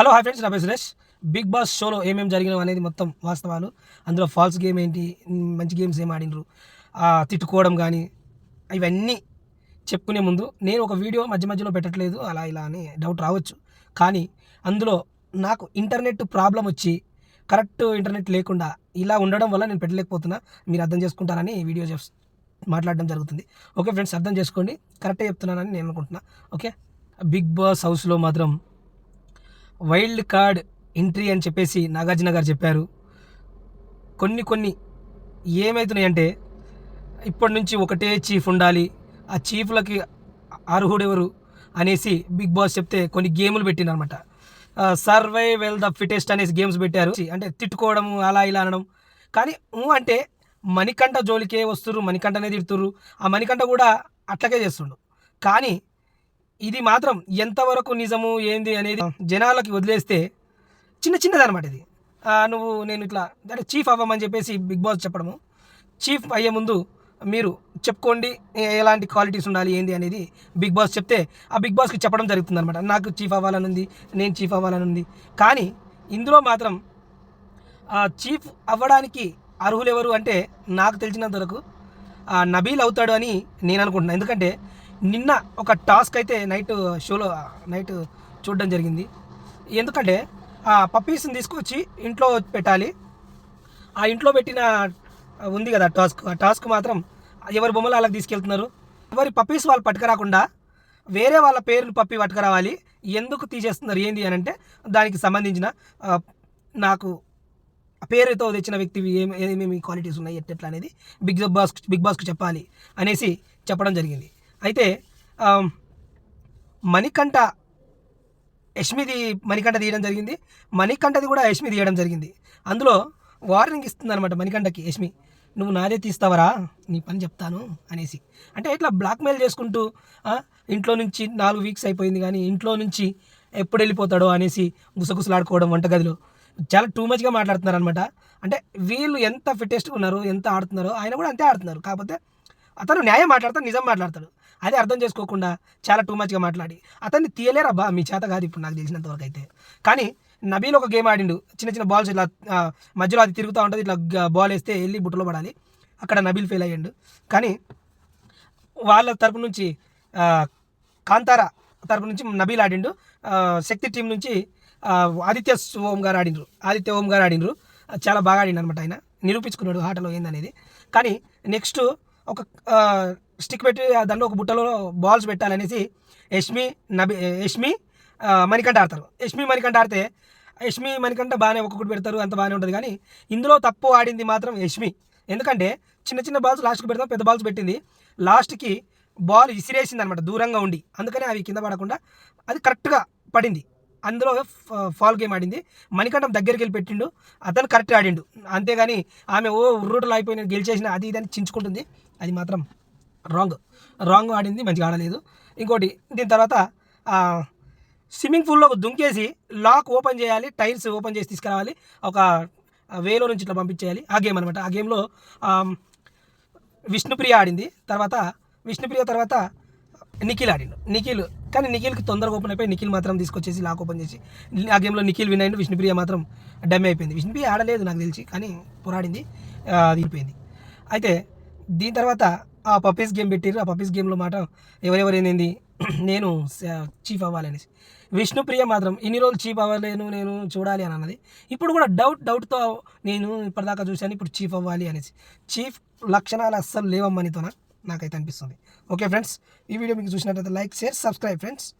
Hello hi friends నా పేరు Suresh. Big boss షోలో ఏమేమి జరిగినావు అనేది మొత్తం వాస్తవాలు. అందులో ఫాల్స్ గేమ్ ఏంటి మంచి గేమ్స్ ఏం ఆడినరు తిట్టుకోవడం కానీ ఇవన్నీ చెప్పుకునే ముందు నేను ఒక వీడియో మధ్య మధ్యలో పెట్టట్లేదు అలా ఇలా అని డౌట్ రావచ్చు. కానీ అందులో నాకు ఇంటర్నెట్ ప్రాబ్లం వచ్చి కరెక్ట్ ఇంటర్నెట్ లేకుండా ఇలా ఉండడం వల్ల నేను పెట్టలేకపోతున్నా. మీరు అర్థం చేసుకుంటారని వీడియో చేస్- మాట్లాడడం జరుగుతుంది. ఓకే ఫ్రెండ్స్ అర్థం చేసుకోండి. కరెక్టే చెప్తున్నానని నేను అనుకుంటున్నా. ఓకే బిగ్ బాస్ హౌస్లో మాత్రం వైల్డ్ కార్డ్ ఎంట్రీ అని చెప్పేసి నాగార్జున గారు చెప్పారు. కొన్ని కొన్ని ఏమవుతున్నాయంటే ఇప్పటి నుంచి ఒకటే చీఫ్ ఉండాలి ఆ చీఫ్లకి అర్హుడెవరు అనేసి బిగ్ బాస్ చెప్తే కొన్ని గేములు పెట్టినమాట సర్వైవెల్ ద ఫిటెస్ట్ అనేసి గేమ్స్ పెట్టారు. అంటే తిట్టుకోవడం అలా ఇలా అనడం. కానీ ఊ అంటే మణికంఠ జోలికే వస్తుర్రు మణికంఠనే తిడుతుర్రు. ఆ మణికంఠ కూడా అట్లకే చేస్తుండు. కానీ ఇది మాత్రం ఎంతవరకు నిజము ఏంది అనేది జనాలకి వదిలేస్తే చిన్న చిన్నది అనమాట ఇది నువ్వు నేను ఇట్లా అంటే చీఫ్ అవ్వమని చెప్పేసి బిగ్ బాస్ చెప్పడము. చీఫ్ అయ్యే ముందు మీరు చెప్పుకోండి ఎలాంటి క్వాలిటీస్ ఉండాలి ఏంది అనేది బిగ్ బాస్ చెప్తే ఆ బిగ్ బాస్కి చెప్పడం జరుగుతుంది అనమాట నాకు చీఫ్ అవ్వాలని ఉంది నేను చీఫ్ అవ్వాలని ఉంది. కానీ ఇందులో మాత్రం చీఫ్ అవ్వడానికి అర్హులు ఎవరు అంటే నాకు తెలిసినంత వరకు నబీల్ అవుతాడు అని నేను అనుకుంటున్నాను ఎందుకంటే నిన్న ఒక టాస్క్ అయితే నైట్ షోలో నైట్ చూడడం జరిగింది. ఎందుకంటే ఆ పప్పీస్ని తీసుకొచ్చి ఇంట్లో పెట్టాలి. ఆ ఇంట్లో పెట్టిన ఉంది కదా టాస్క్. ఆ టాస్క్ మాత్రం ఎవరి బొమ్మలు అలా తీసుకెళ్తున్నారు? ఎవరి పప్పీస్ వాళ్ళు పట్టుకురాకుండా వేరే వాళ్ళ పేరుని పప్పి పట్టుకురావాలి. ఎందుకు తీసేస్తున్నారు? ఏంది అని అంటే దానికి సంబంధించిన ఆ, నాకు పేరుతో తెచ్చిన వ్యక్తివి ఏమేమి క్వాలిటీస్ ఉన్నాయి ఎట్లా అనేది బిగ్ బాస్ బిగ్ బాస్కి చెప్పాలి అనేసి చెప్పడం జరిగింది. అయితే మణికంఠ యష్మిది మణికంఠ తీయడం జరిగింది. మణికంఠది కూడా యష్మి తీయడం జరిగింది. అందులో వార్నింగ్ ఇస్తుంది అనమాట మణికంఠకి యష్మి. నువ్వు నాదే తీస్తావరా? నీ పని చెప్తాను అనేసి. అంటే ఇట్లా బ్లాక్మెయిల్ చేసుకుంటూ ఇంట్లో నుంచి నాలుగు వీక్స్ అయిపోయింది కానీ ఇంట్లో నుంచి ఎప్పుడు వెళ్ళిపోతాడో అనేసి గుసగుసలాడుకోవడం వంటగదిలో. చాలా టూ మచ్గా మాట్లాడుతున్నారు అనమాట అంటే వీళ్ళు ఎంత ఫిట్టెస్ట్గా ఉన్నారు ఎంత ఆడుతున్నారో ఆయన కూడా అంతే ఆడుతున్నారు. కాకపోతే అతను న్యాయం మాట్లాడతాడు నిజం మాట్లాడతాడు. అదే అర్థం చేసుకోకుండా చాలా టూ మచ్గా మాట్లాడి. అతన్ని తీయలేరబ్బా మీ చేత కాదు ఇప్పుడు నాకు తెలిసినంత వరకు అయితే. కానీ నబీల్ ఒక గేమ్ ఆడిండు. చిన్న చిన్న బాల్స్ ఇట్లా మధ్యలో అది తిరుగుతూ ఉంటుంది ఇట్లా బాల్ వేస్తే వెళ్ళి బుట్టలో పడాలి. అక్కడ నబీల్ ఫెయిల్ అయ్యాడు. కానీ వాళ్ళ తరపు నుంచి కాంతారా తరపు నుంచి నబీల్ ఆడిండు. శక్తి టీం నుంచి ఆదిత్య ఓం గారు ఆడిండ్రు. ఆదిత్య ఓం గారు ఆడిండ్రు. చాలా బాగా ఆడిండు అనమాట ఆయన. నిరూపించుకున్నాడు ఆటలో ఏందనేది. కానీ నెక్స్ట్ ఒక స్టిక్ పెట్టి ఆ ఒక బుట్టలో బాల్స్ పెట్టాలనేసి యష్మి నబి యష్మి మణికంఠ ఆడతారు. యష్మి మణికంఠ ఆడితే యష్మి మణికంఠ బాగానే ఒక్కొక్కటి పెడతారు అంత బాగానే ఉంటుంది. కానీ ఇందులో తప్పు ఆడింది మాత్రం యష్మి. ఎందుకంటే చిన్న చిన్న బాల్స్ లాస్ట్కి పెడతాం పెద్ద బాల్స్ పెట్టింది. లాస్ట్కి బాల్ విసిరేసింది అనమాట దూరంగా ఉండి. అందుకనే అవి కింద పడకుండా అది కరెక్ట్గా పడింది. అందులో ఫాల్ గేమ్ ఆడింది. మణికంఠం దగ్గరికి వెళ్ళి పెట్టిండు. అతను కరెక్ట్ ఆడిండు. అంతేగాని ఆమె ఓ ఉర్రూటలు అయిపోయిన గెలిచేసిన అది ఇది అని చించుకుంటుంది. అది మాత్రం రాంగ్. రాంగ్ ఆడింది మంచిగా ఆడలేదు. ఇంకోటి దీని తర్వాత స్విమ్మింగ్ పూల్లో దుంకేసి లాక్ ఓపెన్ చేయాలి టైర్స్ ఓపెన్ చేసి తీసుకురావాలి. ఒక వేలో నుంచి ఇట్లా పంపించేయాలి. ఆ గేమ్ అనమాట ఆ గేమ్లో విష్ణుప్రియ ఆడింది. తర్వాత విష్ణుప్రియ తర్వాత నిఖిల్ ఆడిండు. నిఖిల్ కానీ నిఖిల్కి తొందరగా ఓపెన్ అయిపోయి నిఖిల్ మాత్రం తీసుకొచ్చేసి లాక్ ఓపెన్ చేసి ఆ గేమ్లో నిఖిల్ విన్ అయింది విష్ణుప్రియ మాత్రం డమ్మి అయిపోయింది. విష్ణుప్రియ ఆడలేదు నాకు తెలిసి కానీ పోరాడింది ఆ, అది అయితే దీని తర్వాత ఆ పప్పీస్ గేమ్ పెట్టారు ఆ పప్పీస్ గేమ్లో మాట ఎవరెవరు ఏంది నేను చీఫ్ అవ్వాలనేసి. విష్ణుప్రియ మాత్రం ఇన్ని రోజులు చీఫ్ అవ్వలేను నేను చూడాలి అని అన్నది. ఇప్పుడు కూడా డౌట్ డౌట్తో నేను ఇప్పటిదాకా చూశాను ఇప్పుడు చీఫ్ అవ్వాలి అనేసి. చీఫ్ లక్షణాలు అస్సలు లేవమ్మనితోనా నాకైతే అనిపిస్తుంది. ఓకే ఫ్రెండ్స్ ఈ వీడియో మీకు చూసినట్లయితే లైక్ షేర్ సబ్స్క్రైబ్ ఫ్రెండ్స్.